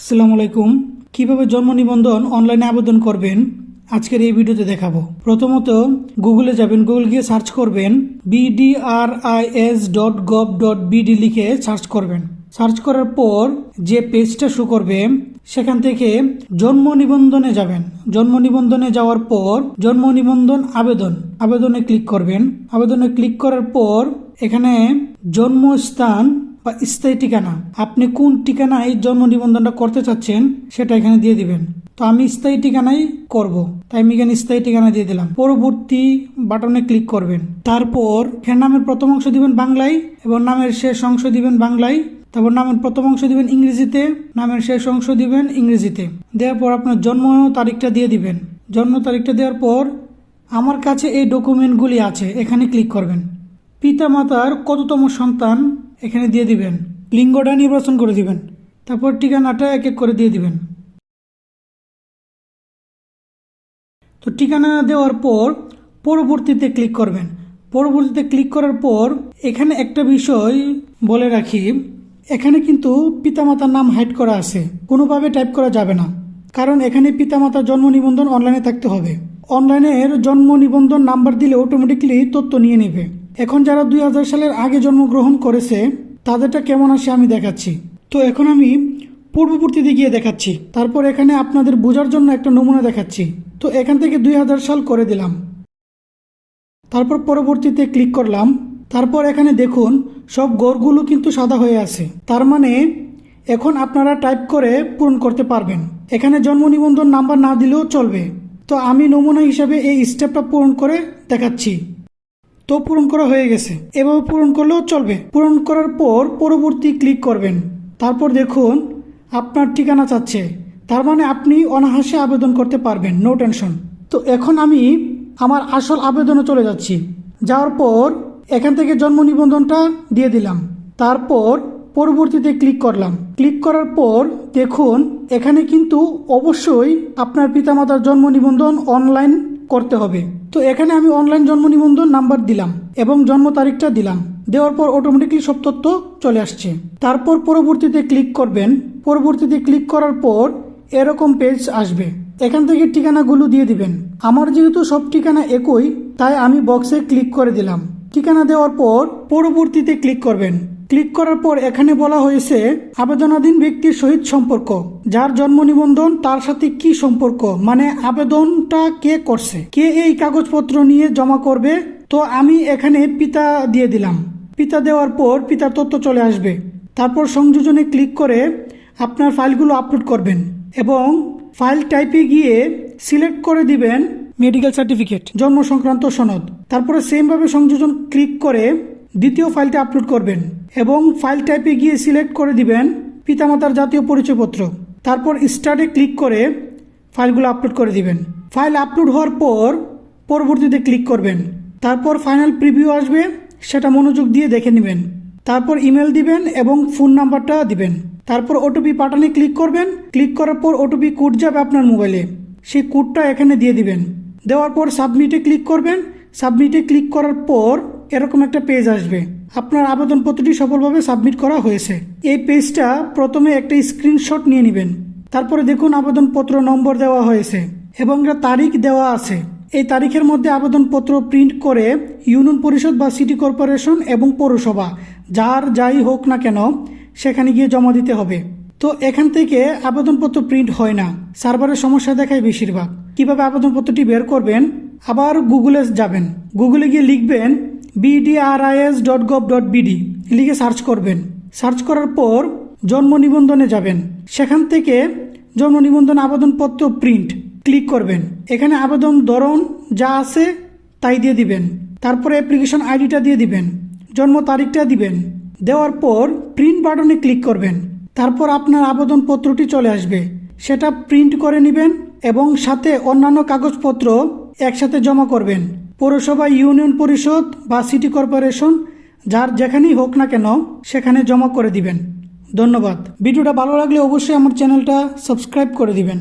আসসালামু আলাইকুম। কীভাবে জন্ম নিবন্ধন অনলাইনে আবেদন করবেন? আজকের এই ভিডিওতে দেখাবো। প্রথমত গুগলে যাবেন। গুগল গিয়ে সার্চ করবেন BDRIS dot gov dot BD লিখে সার্চ করবেন। সার্চ করার পর যে পেজটা শো করবে, সেখান থেকে জন্ম নিবন্ধনে যাবেন। জন্ম নিবন্ধনে যাওয়ার পর জন্ম নিবন্ধন আবেদন। আবেদনে ক্লিক করবেন। আবেদনে ক্লিক করার পর এখানে জন্মস্থান বা স্থায়ী ঠিকানা। আপনি কোন ঠিকানায় জন্ম নিবন্ধনটা করতে চাচ্ছেন, সেটা এখানে দিয়ে দিবেন। তো আমি স্থায়ী ঠিকানাই করব। তাই আমি এখানে স্থায়ী ঠিকানা দিয়ে দিলাম। পরবর্তী বাটনে ক্লিক করবেন। তারপর এখানে নামের প্রথম অংশ দিবেন বাংলায়, এবং নামের শেষ অংশ দিবেন বাংলায়। তারপর নামের প্রথম অংশ দিবেন ইংরেজিতে, নামের শেষ অংশ দিবেন ইংরেজিতে। দেওয়ার পর আপনার জন্ম তারিখটা দিয়ে দিবেন। জন্ম তারিখটা দেওয়ার পর আমার কাছে এই ডকুমেন্টগুলি আছে। এখানে ক্লিক করবেন। পিতামাতার কততম সন্তান এখানে দিয়ে দিবেন। লিঙ্গটা নির্বাচন করে দিবেন। তারপর ঠিকানাটা এক এক করে দিয়ে দিবেন। তো ঠিকানা দেওয়ার পর পরবর্তীতে ক্লিক করবেন। পরবর্তীতে ক্লিক করার পর এখানে একটা বিষয় বলে রাখি। এখানে কিন্তু পিতামাতার নাম হাইড করা আছে। কোনোভাবে টাইপ করা যাবে না। কারণ এখানে পিতামাতার জন্ম নিবন্ধন অনলাইনে থাকতে হবে। অনলাইনের জন্ম নিবন্ধন নাম্বার দিলে অটোমেটিকলি তথ্য নিয়ে নেবে। এখন যারা দুই হাজার সালের আগে জন্মগ্রহণ করেছে, তাদেরটা কেমন আসে আমি দেখাচ্ছি। তো এখন আমি পূর্ববর্তীতে গিয়ে দেখাচ্ছি। তারপর এখানে আপনাদের বোঝার জন্য একটা নমুনা দেখাচ্ছি। তো এখান থেকে দুই হাজার সাল করে দিলাম। তারপর পরবর্তীতে ক্লিক করলাম। তারপর এখানে দেখুন, সব গড়গুলো কিন্তু সাদা হয়ে আছে। তার মানে এখন আপনারা টাইপ করে পূরণ করতে পারবেন। এখানে জন্ম নিবন্ধন নাম্বার না দিলেও চলবে। তো আমি নমুনা হিসাবে এই স্টেপটা পূরণ করে দেখাচ্ছি। তো পূরণ করা হয়ে গেছে। এভাবে পূরণ করলেও চলবে। পূরণ করার পর পরবর্তী ক্লিক করবেন। তারপর দেখুন, আপনার ঠিকানা চাচ্ছে। তার মানে আপনি অনাহাসে আবেদন করতে পারবেন। নো টেনশন তো এখন আমি আমার আসল আবেদনে চলে যাচ্ছি। যাওয়ার পর এখান থেকে জন্ম নিবন্ধনটা দিয়ে দিলাম। তারপর পরবর্তীতে ক্লিক করলাম। ক্লিক করার পর দেখুন, এখানে কিন্তু অবশ্যই আপনার পিতামাতার জন্ম নিবন্ধন অনলাইন করতে হবে। তো এখানে আমি অনলাইন জন্ম নিবন্ধন নাম্বার দিলাম এবং জন্ম তারিখটা দিলাম। দেওয়ার পর অটোমেটিকলি সব তথ্য চলে আসছে। তারপর পরবর্তীতে ক্লিক করবেন। পরবর্তীতে ক্লিক করার পর এরকম পেজ আসবে। এখান থেকে ঠিকানাগুলো দিয়ে দিবেন। আমার যেহেতু সব ঠিকানা একই, তাই আমি বক্সে ক্লিক করে দিলাম। ঠিকানা দেওয়ার পর পরবর্তীতে ক্লিক করবেন। ক্লিক করার পর এখানে বলা হয়েছে, আবেদনাধীন ব্যক্তির সহিত সম্পর্ক, যার জন্ম নিবন্ধন, তার সাথে কি সম্পর্ক মানে আবেদনটা কে করছে, কে এই কাগজপত্র নিয়ে জমা করবে, তো আমি এখানে পিতা দিয়ে দিলাম। পিতা দেওয়ার পর পিতার তথ্য চলে আসবে। তারপর সংযোজনে ক্লিক করে আপনার ফাইলগুলো আপলোড করবেন এবং ফাইল টাইপে গিয়ে সিলেক্ট করে দিবেন মেডিকেল সার্টিফিকেট, জন্ম সংক্রান্ত সনদ। তারপরে সেমভাবে সংযোজন ক্লিক করে দ্বিতীয় ফাইলটা আপলোড করবেন এবং ফাইল টাইপে গিয়ে সিলেক্ট করে দিবেন পিতামাতার জাতীয় পরিচয়পত্র। তারপর স্টার্টে ক্লিক করে ফাইলগুলো আপলোড করে দিবেন। ফাইল আপলোড হওয়ার পর পরবর্তীতে ক্লিক করবেন। তারপর ফাইনাল প্রিভিউ আসবে, সেটা মনোযোগ দিয়ে দেখে নেবেন। তারপর ইমেল দিবেন এবং ফোন নাম্বারটা দিবেন। তারপর ওটিপি পাঠানে ক্লিক করবেন। ক্লিক করার পর ওটিপি কোড যাবে আপনার মোবাইলে সেই কোডটা এখানে দিয়ে দিবেন। দেওয়ার পর সাবমিটে ক্লিক করবেন। সাবমিটে ক্লিক করার পর এরকম একটা পেজ আসবে। আপনার আবেদনপত্রটি সফলভাবে সাবমিট করা হয়েছে। এই পেজটা প্রথমে একটা স্ক্রিনশট নিয়ে নেবেন। তারপরে দেখুন আবেদনপত্র নম্বর দেওয়া হয়েছে এবং তারিখ দেওয়া আছে। এই তারিখের মধ্যে আবেদনপত্র প্রিন্ট করে ইউনিয়ন পরিষদ বা সিটি কর্পোরেশন এবং পৌরসভা, যার যাই হোক না কেন, সেখানে গিয়ে জমা দিতে হবে। তো এখান থেকে আবেদনপত্র প্রিন্ট হয় না। সার্ভারের সমস্যা দেখায় বেশিরভাগ। কীভাবে আবেদনপত্রটি বের করবেন? আবার গুগলে যাবেন। গুগলে গিয়ে লিখবেন BDRIS dot gov dot BD লিখে সার্চ করবেন। সার্চ করার পর জন্ম নিবন্ধনে যাবেন। সেখান থেকে জন্ম নিবন্ধন আবেদনপত্র প্রিন্ট ক্লিক করবেন। এখানে আবেদন ধরন যা আছে তাই দিয়ে দিবেন। তারপরে অ্যাপ্লিকেশন আইডিটা দিয়ে দিবেন। জন্ম তারিখটা দিবেন। দেওয়ার পর প্রিন্ট বাটনে ক্লিক করবেন। তারপর আপনার আবেদনপত্রটি চলে আসবে। সেটা প্রিন্ট করে নেবেন এবং সাথে অন্যান্য কাগজপত্র একসাথে জমা করবেন। পৌরসভা ইউনিয়ন পরিষদ বা সিটি কর্পোরেশন, যার যেখানেই হোক না কেন সেখানে জমা করে দিবেন। ধন্যবাদ। ভিডিওটা ভালো লাগলে অবশ্যই আমার চ্যানেলটা সাবস্ক্রাইব করে দিবেন।